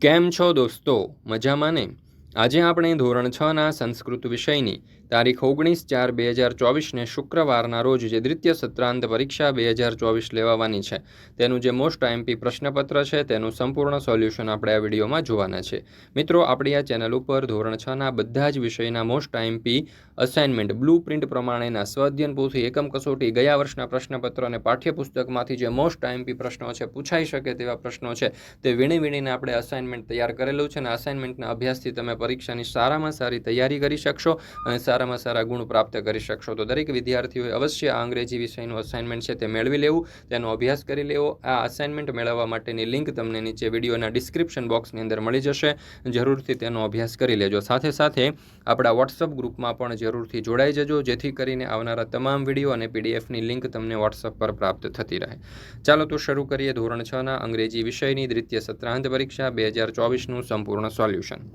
કેમ છો દોસ્તો? મજામાં ને? આજે આપણે ધોરણ છના સંસ્કૃત વિષયની તારીખ ઓગણીસ ચાર બે હજાર ચોવીસને શુક્રવારના રોજ જે દ્વિતીય સત્રાંત પરીક્ષા બે હજાર ચોવીસ લેવાવાની છે. તેનું જે મોસ્ટ આઈએમપી પ્રશ્નપત્ર છે, તેનું સંપૂર્ણ સોલ્યુશન આપણે આ વિડીયોમાં જોવાના છે. મિત્રો, આપણી આ ચેનલ ઉપર ધોરણ છના બધા જ વિષયના most IMP assignment, blue print પ્રમાણેના સ્વાધ્યન પોથી એકમ કસોટી ગયા વર્ષના પ્રશ્નપત્ર અને પાઠ્યપુસ્તકમાંથી જે મોસ્ટ આઈએમપી પ્રશ્નો છે, પૂછાઈ શકે તેવા પ્રશ્નો છે, તે વીણી વીણીને આપણે અસાઇનમેન્ટ તૈયાર કરેલું છે અને અસાઇનમેન્ટના અભ્યાસથી તમે પરીક્ષાની સારામાં સારી તૈયારી કરી શકશો અને સારામાં સારા ગુણ પ્રાપ્ત કરી શકશો. તો દરેક વિદ્યાર્થીઓએ અવશ્ય આ અંગ્રેજી વિષયનું અસાઇનમેન્ટ છે તે મેળવી લેવું, તેનો અભ્યાસ કરી લેવો. આ અસાઇનમેન્ટ મેળવવા માટેની લિંક તમને નીચે વિડીયોના ડિસ્ક્રિપ્શન બોક્સની અંદર મળી જશે. જરૂરથી તેનો અભ્યાસ કરી લેજો. સાથે સાથે આપણા વોટ્સઅપ ગ્રુપમાં પણ જરૂરથી જોડાઈ જજો, જેથી કરીને આવનારા તમામ વીડિયો અને પીડીએફની લિંક તમને વોટ્સઅપ પર પ્રાપ્ત થતી રહે. ચાલો તો શરૂ કરીએ ધોરણ છના અંગ્રેજી વિષયની દ્વિતીય સત્રાંત પરીક્ષા, બે હજાર ચોવીસનું સંપૂર્ણ સોલ્યુશન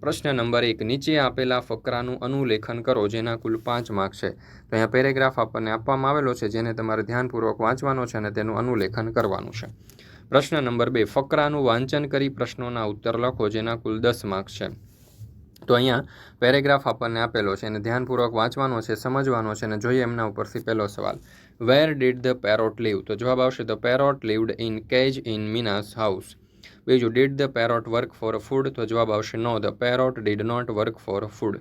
પ્રશ્ન નંબર એક, નીચે આપેલા ફકરાનું અનુલેખન કરો, જેના કુલ પાંચ માર્ક છે. તો અહીંયા પેરેગ્રાફ આપણને આપવામાં આવેલો છે, જેને તમારે ધ્યાનપૂર્વક વાંચવાનો છે અને તેનું અનુલેખન કરવાનું છે. પ્રશ્ન નંબર બે, ફકરાનું વાંચન કરી પ્રશ્નોના ઉત્તર લખો, જેના કુલ દસ માર્ક છે. તો અહીંયા પેરેગ્રાફ આપણને આપેલો છે અને ધ્યાનપૂર્વક વાંચવાનો છે, સમજવાનો છે અને જોઈએ એમના ઉપરથી પહેલો સવાલ. Where did the parrot live તો જવાબ આવશે the parrot lived in cage in Meena's house બીજું did the parrot work for food તો જવાબ આવશે no the parrot did not work for food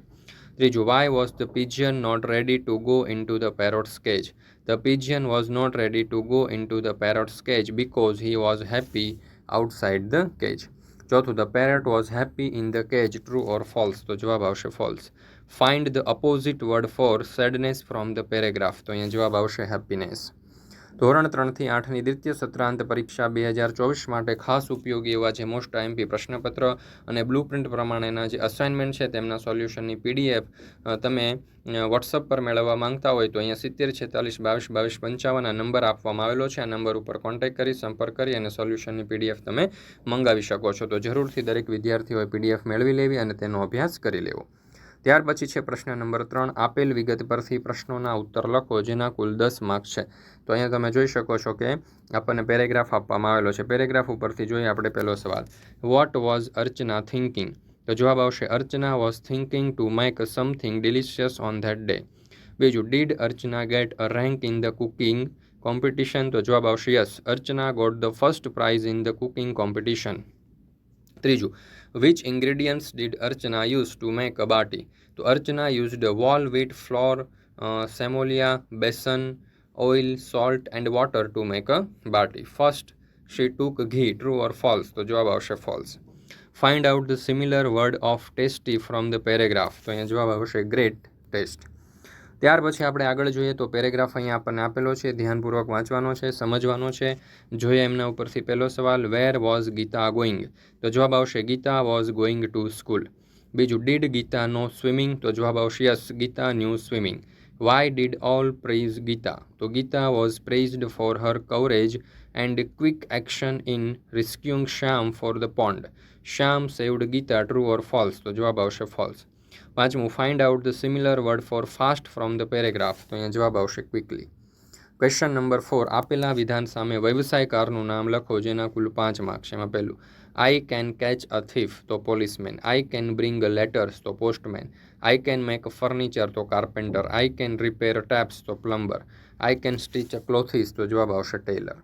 ત્રીજું why was the pigeon not ready to go into the parrot's cage the pigeon was not ready to go into the parrot's cage because he was happy outside the cage ચોથું the parrot was happy in the cage true or false તો જવાબ આવશે false find the opposite word for sadness from the paragraph તો અહીંયા જવાબ આવશે happiness ધોરણ ત્રણથી આઠની દ્વિતીય સત્રાંત પરીક્ષા બે હજાર ચોવીસ માટે ખાસ ઉપયોગી એવા જે મોસ્ટ આઈએમપી પ્રશ્નપત્ર અને બ્લુ પ્રિન્ટ પ્રમાણેના જે અસાઇનમેન્ટ છે તેમના સોલ્યુશનની પીડીએફ તમે વોટ્સઅપ પર મેળવવા માંગતા હોય તો અહીંયા સિત્તેર, છેતાલીસ, બાવીસ બાવીસ, પંચાવન આ નંબર આપવામાં આવેલો છે. આ નંબર ઉપર કોન્ટેક્ટ કરી, સંપર્ક કરી અને સોલ્યુશનની પીડીએફ તમે મંગાવી શકો છો. તો જરૂરથી દરેક વિદ્યાર્થીઓએ પીડીએફ મેળવી લેવી અને તેનો અભ્યાસ કરી લેવો. ત્યાર પછી છે પ્રશ્ન નંબર ત્રણ, આપેલ વિગત પરથી પ્રશ્નોના ઉત્તર લખો, જેના કુલ દસ માર્ક્સ છે. તો અહીંયા તમે જોઈ શકો છો કે આપણને પેરેગ્રાફ આપવામાં આવેલો છે. પેરેગ્રાફ ઉપરથી જોઈએ આપણે પહેલો સવાલ. વોટ વોઝ અર્ચના થિંકિંગ તો જવાબ આવશે, Archana was thinking to make something delicious on that day બીજું did Archana get a rank in the cooking competition તો જવાબ આવશે yes Archana got the first prize in the cooking competition ત્રીજું which ingredients did Archana use to make a bati તો Archana used whole wheat flour semolina besan oil salt and water to make a bati first she took ghee true or false તો જવાબ આવશે false find out the similar word of tasty from the paragraph તો અહીંયા જવાબ આવશે great test ત્યાર પછી આપણે આગળ જોઈએ તો પેરેગ્રાફ અહીંયા આપણને આપેલો છે, ધ્યાનપૂર્વક વાંચવાનો છે, સમજવાનો છે. જોઈએ એમના ઉપરથી પહેલો સવાલ વેર વોઝ ગીતા ગોઈંગ તો જવાબ આવશે, Geeta was going to school બીજું ડીડ ગીતા નો સ્વિમિંગ તો જવાબ આવશે yes Geeta knew swimming why did all praise Geeta? તો Geeta was praised for her courage and quick action in rescuing Shyam for the pond Shyam saved Geeta true or false તો જવાબ આવશે false પાંચમું find out the similar word for fast from the paragraph તો અહીંયા જવાબ આવશે quickly question number four આપેલા વિધાન સામે વ્યવસાયકારનું નામ લખો, જેના કુલ પાંચ માર્ક્સ એમાં પહેલું I can catch a thief તો policeman I can bring letters તો postman I can make furniture તો carpenter I can repair taps તો plumber I can stitch a clothes તો જવાબ આવશે ટેલર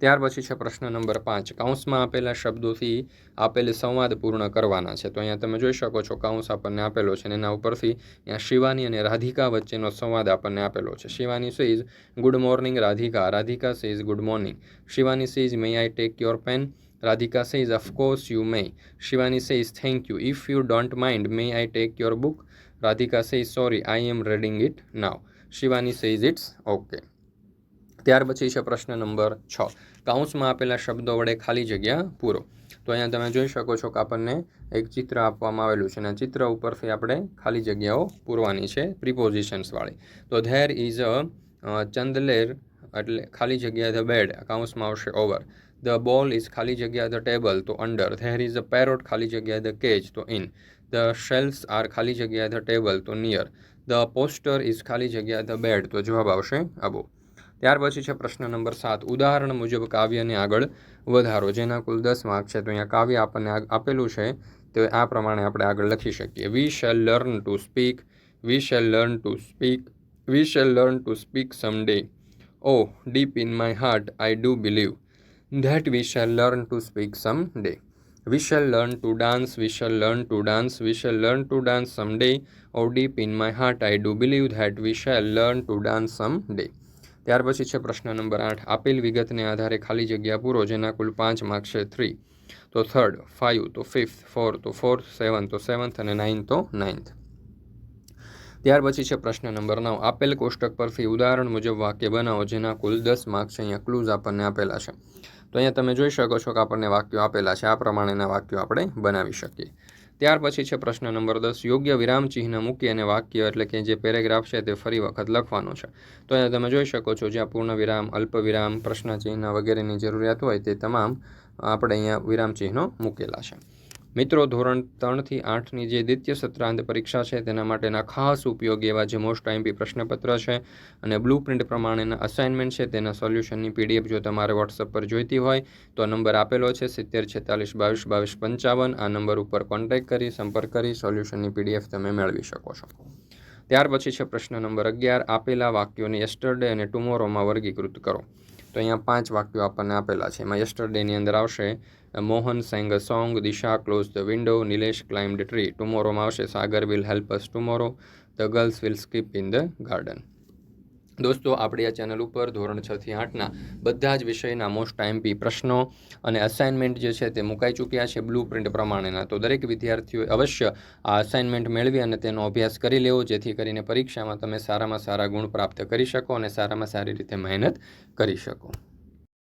ત્યાર પછી છે પ્રશ્ન નંબર પાંચ. કાઉન્સમાં આપેલા શબ્દોથી આપેલ સંવાદ પૂર્ણ કરવાના છે. તો અહીંયા તમે જોઈ શકો છો કાઉન્સ આપણને આપેલો છે અને એના ઉપરથી અહીંયા શિવાની અને રાધિકા વચ્ચેનો સંવાદ આપણને આપેલો છે. Shivani says good morning, Radhika. Radhika says good morning. Shivani says may I take your pen Radhika says of course you may Shivani says thank you if you don't mind may I take your book Radhika says sorry I am reading it now Shivani says it's okay ત્યાર પછી છે પ્રશ્ન number છ. કાઉન્સમાં આપેલા શબ્દો વડે ખાલી જગ્યા પૂરો. તો અહીંયા તમે જોઈ શકો છો કે આપણને એક ચિત્ર આપવામાં આવેલું છે અને ચિત્ર ઉપરથી આપણે ખાલી જગ્યાઓ પૂરવાની છે પ્રિપોઝિશન્સવાળી તો ધેર ઇઝ અ, ચંદલેર એટલે ખાલી જગ્યા ધ બેડ કાઉન્સમાં આવશે ઓવર ધ બોલ ઇઝ ખાલી જગ્યા ધ ટેબલ તો under there is a parrot ખાલી જગ્યા ધ કેજ તો ઇન ધ શેલ્સ આર ખાલી જગ્યા ધ ટેબલ તો નિયર ધ પોસ્ટર ઇઝ ખાલી જગ્યા ધ બેડ તો જવાબ આવશે અબો ત્યાર પછી છે પ્રશ્ન નંબર સાત ઉદાહરણ મુજબ કાવ્યને આગળ વધારો જેના કુલ દસ માર્ક છે તો અહીંયા કાવ્ય આપણને આપેલું છે તો આ પ્રમાણે આપણે આગળ લખી શકીએ we shall learn to speak we shall learn to speak we shall learn to speak some day oh deep in my heart I do believe that we shall learn to speak someday. We shall learn to dance, we shall learn to dance, we shall learn to dance someday. Oh, deep in my heart, I do believe that we shall learn to dance someday. ત્યાર પછી છે પ્રશ્ન number આઠ. આપેલ વિગતને આધારે ખાલી જગ્યા પૂરો, જેના કુલ પાંચ માર્ક છે થ્રી તો થર્ડ ફાઇવ તો ફિફ્થ ફોર તો ફોર્થ સેવન તો સેવન્થ અને નાઇન તો નાઇન્થ ત્યાર પછી છે પ્રશ્ન નંબર નવ. આપેલ કોષ્ટક પરથી ઉદાહરણ મુજબ વાક્ય બનાવો, જેના કુલ દસ માર્ક છે. અહીંયા ક્લૂઝ આપણને આપેલા છે. તો અહીંયા તમે જોઈ શકો છો કે આપણને વાક્યો આપેલા છે. આ પ્રમાણેના વાક્યો આપણે બનાવી શકીએ. ત્યાર પછી છે પ્રશ્ન નંબર દસ, યોગ્ય વિરામ ચિહ્ન મૂકી અને વાક્ય એટલે કે જે પેરેગ્રાફ છે તે ફરી વખત લખવાનો છે. તો અહીંયા તમે જોઈ શકો છો, જ્યાં પૂર્ણ વિરામ, અલ્પ વિરામ, પ્રશ્ન વગેરેની જરૂરિયાત હોય તે તમામ આપણે અહીંયા વિરામ ચિહ્નો મૂકેલા છે. મિત્રો, ધોરણ ત્રણથી આઠની જે દ્વિતીય સત્રાંત પરીક્ષા છે, તેના માટેના ખાસ ઉપયોગી એવા જે મોસ્ટ આઈમ્પી પ્રશ્નપત્ર છે અને બ્લુ પ્રિન્ટ પ્રમાણેના અસાઇનમેન્ટ છે, તેના સોલ્યુશનની પીડીએફ જો તમારે વોટ્સઅપ પર જોઈતી હોય, તો નંબર આપેલો છે સિત્તેર છેતાલીસ બાવીસ બાવીસ પંચાવન. આ નંબર ઉપર કોન્ટેક્ટ કરી, સંપર્ક કરી સોલ્યુશનની પીડીએફ તમે મેળવી શકો છો. ત્યાર પછી છે પ્રશ્ન નંબર અગિયાર. આપેલા વાક્યોને યસ્ટરડે અને ટુમોરોમાં વર્ગીકૃત કરો. તો અહીંયા પાંચ વાક્યો આપણને આપેલા છે. એમાં યસ્ટરડેની અંદર આવશે Mohan sang a song Disha close the window Nilesh climbed tree ટુમોરોમાં આવશે Sagar will help us tomorrow the girls will skip in the garden દોસ્તો, આપણી આ ચેનલ ઉપર ધોરણ છ થી આઠના બધા જ વિષયના મોસ્ટ આઈમ્પી પ્રશ્નો અને અસાઇનમેન્ટ જે છે તે મુકાઈ ચૂક્યા છે બ્લુ પ્રિન્ટ પ્રમાણેના. તો દરેક વિદ્યાર્થીઓએ અવશ્ય આ અસાઇનમેન્ટ મેળવી અને તેનો અભ્યાસ કરી લેવો, જેથી કરીને પરીક્ષામાં તમે સારામાં સારા ગુણ પ્રાપ્ત કરી શકો અને સારામાં સારી રીતે મહેનત કરી શકો.